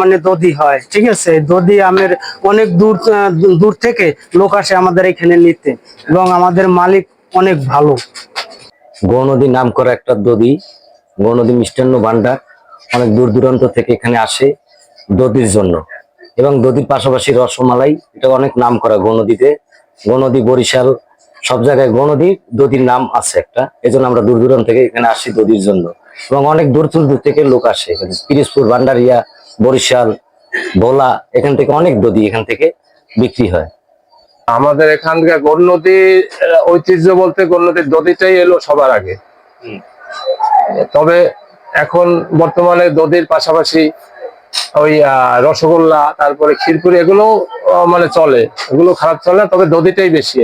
মানে দধি হয়, ঠিক আছে? দধি আমের অনেক দূর দূর থেকে লোক আসে আমাদের এখানে নিতে এবং আমাদের মালিক অনেক ভালো। নাম করা একটা মিষ্টান্ন ভান্ডার অনেক দূর দূরান্ত থেকে এখানে আসে দধির জন্য এবং দধির পাশাপাশি রসমালাই, এটা অনেক নাম করা গৌনদীতে গৌনদী বরিশাল, সব জায়গায় গৌনদী দধির নাম আছে একটা, এজন্য আমরা দূর দূরান্ত থেকে এখানে আসি দধির জন্য। এবং অনেক দূর দূর দূর থেকে লোক আসে এখানে। পিরিজপুর ভান্ডারিয়া বরিশাল ভোলা এখান থেকে অনেক দধি এখান থেকে বিক্রি হয়। আমাদের এখানকার গৌরনদী ঐতিহ্য বলতে গৌরনদীর দধিটাই এলো সবার আগে। তবে এখন বর্তমানে নদীর পাশাপাশি ওই রসগোল্লা, তারপরে ক্ষীরপুরি, এগুলো মানে চলে। এগুলো খারাপ চলে না, তবে দধিটাই বেশি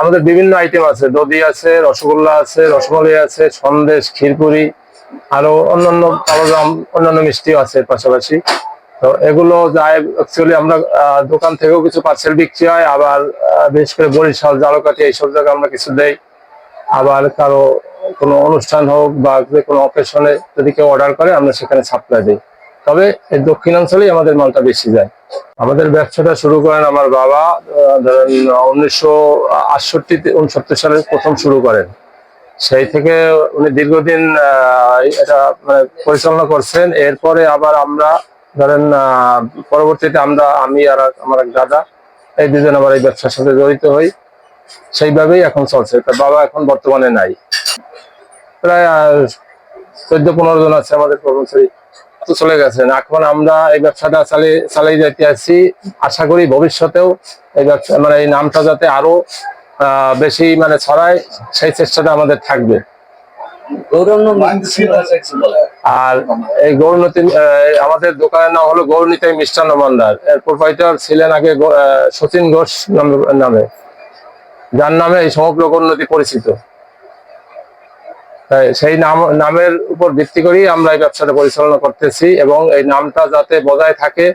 আমাদের বিভিন্ন আইটেম আছে। দধি আছে, রসগোল্লা আছে, রসমালাই আছে, সন্দেশ, ক্ষীরপুরি, আরও অন্যান্য কালোজাম অন্যান্য মিষ্টিও আছে পাশাপাশি। তো এগুলো যায় অ্যাকচুয়ালি আমরা দোকান থেকেও কিছু পার্সেল বিক্রি হয়, আবার বিশেষ করে বরিশাল, জালকাঠি, এইসব জায়গায় আমরা কিছু দেই। আবার কারও কোনো অনুষ্ঠান হোক বা কোনো অকেশনে যদি কেউ অর্ডার করে, আমরা সেখানে সাপ্লাই দিই। তবে দক্ষিণাঞ্চলেই আমাদের মালটা বেশি যায়। আমাদের ব্যবসাটা শুরু করেন আমার বাবা ধরেন উনিশশো আটষট্টি উনসত্তর সালে প্রথম শুরু করেন। সেই থেকে উনি দীর্ঘদিন এটা মানে পরিচালনা করছেন। এরপরে আবার আমরা, ধরেন পরবর্তীতে আমরা, আমি আর আমার এক দাদা, এই দুজন আবার এই ব্যবসার সাথে জড়িত হই। সেইভাবেই এখন চলছে। তার বাবা এখন বর্তমানে নাই। প্রায় চোদ্দ পনেরো জন আছে আমাদের কর্মচারী। তো চলে গেছেন। এখন আমরা এই ব্যবসাটা চালিয়ে চালিয়ে যেতে আছি আশা করি ভবিষ্যতেও এই ব্যবসা মানে এই নামটা যাতে আরও বেশি মানে ছড়ায়, সেই চেষ্টাটা আমাদের থাকবে। আর এই আমাদের দোকানের নাম হলো গৌরনীতি মিষ্টান্ন ভান্ডার। এর প্রোপাইটার ছিলেন আগে সচিন ঘোষ নাম- যার নামে এই সমগ্র গৌরনীতি পরিচিত। সেই নাম নামের উপর ভিত্তি করেই আমরা এই ব্যবসাটা পরিচালনা করতেছি এবং এই নামটা যাতে বজায় থাকে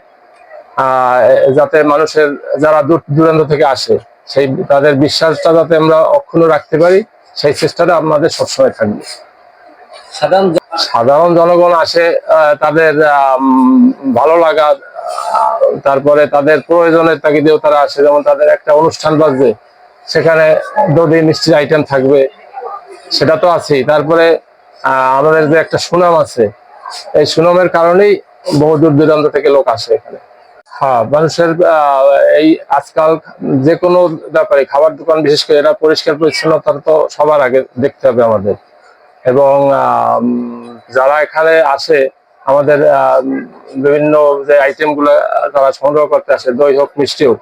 যাতে মানুষের যারা দূর দূরান্ত থেকে আসে সেই তাদের বিশ্বাসটা যাতে আমরা অক্ষুণ্ণ রাখতে পারি সেই চেষ্টাটা আমাদের সবসময় থাকবে। সাধারণ জনগণ আসে তাদের ভালো লাগা তারপরে তাদের প্রয়োজনের তাগিদেও তারা আসে। যেমন তাদের একটা অনুষ্ঠান বাজবে সেখানে দধি মিষ্টির আইটেম থাকবে। সেটা তো আছেই। তারপরে আমাদের যে একটা সুনাম আছে এই সুনামের কারণেই বহু দূর দূরান্ত থেকে লোক আসে এখানে। হ্যাঁ মানুষের এই আজকাল যে কোনো ব্যাপারে খাবার দোকান বিশেষ করে এরা পরিষ্কার পরিচ্ছন্নতা তো সবার আগে দেখতে হবে আমাদের। এবং যারা এখানে আসে আমাদের আম, বিভিন্ন যে আইটেমগুলো তারা সংগ্রহ করতে আসে দই হোক মিষ্টি হোক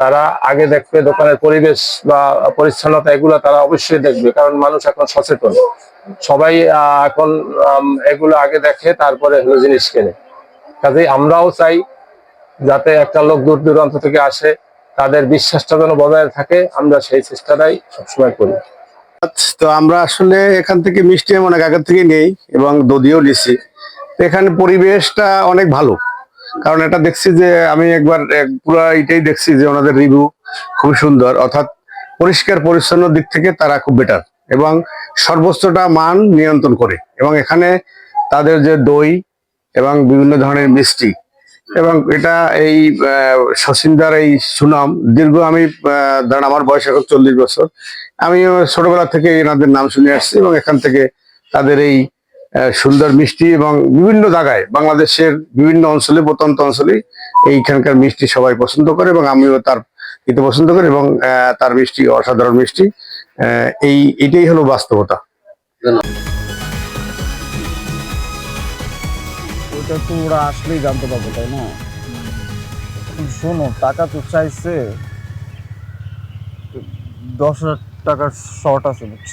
তারা আগে দেখবে দোকানের পরিবেশ বা পরিচ্ছন্নতা এগুলো তারা অবশ্যই দেখবে, কারণ মানুষ এখন সচেতন। সবাই এখন এগুলো আগে দেখে তারপরে হলো জিনিস কেনে। কাজেই আমরাও চাই যাতে একটা লোক দূর দূরান্ত থেকে আসে, তাদের বিশ্বাসটা যেন বজায় থাকে, আমরা সেই চেষ্টাটাই সবসময় করি। তো আমরা আসলে এখান থেকে মিষ্টি অনেক আগের থেকে নেই এবং দধিও নিছি। এখানে পরিবেশটা অনেক ভালো। কারণ এটা দেখছি যে আমি একবার পুরো এটাই দেখছি যে ওনাদের রিভিউ খুব সুন্দর। অর্থাৎ পরিষ্কার পরিচ্ছন্ন দিক থেকে তারা খুব বেটার এবং সর্বোচ্চটা মান নিয়ন্ত্রণ করে। এবং এখানে তাদের যে দই এবং বিভিন্ন ধরনের মিষ্টি এবং এটা এই আহ, শচীনদার এই সুনাম দীর্ঘ আমি ধরেন আমার বয়স এখন চল্লিশ বছর। আমি ছোটবেলা থেকে এনাদের নাম শুনে আসছি এবং এখান থেকে তাদের এই সুন্দর মিষ্টি এবং বিভিন্ন জায়গায় বাংলাদেশের বিভিন্ন অঞ্চলে, প্রত্যন্ত অঞ্চলে এইখানকার মিষ্টি সবাই পছন্দ করে এবং আমিও তার খেতে পছন্দ করি এবং তার মিষ্টি অসাধারণ মিষ্টি। এই, এটাই হলো বাস্তবতা। আসলেই জানতে পারবে, তাই না? শোনো, টাকা তো চাইছে। দশ হাজার টাকার শর্ট আছে, বুঝছ?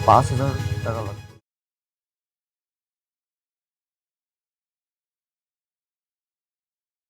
পড়ছে পাঁচ হাজার টাকা লাগবে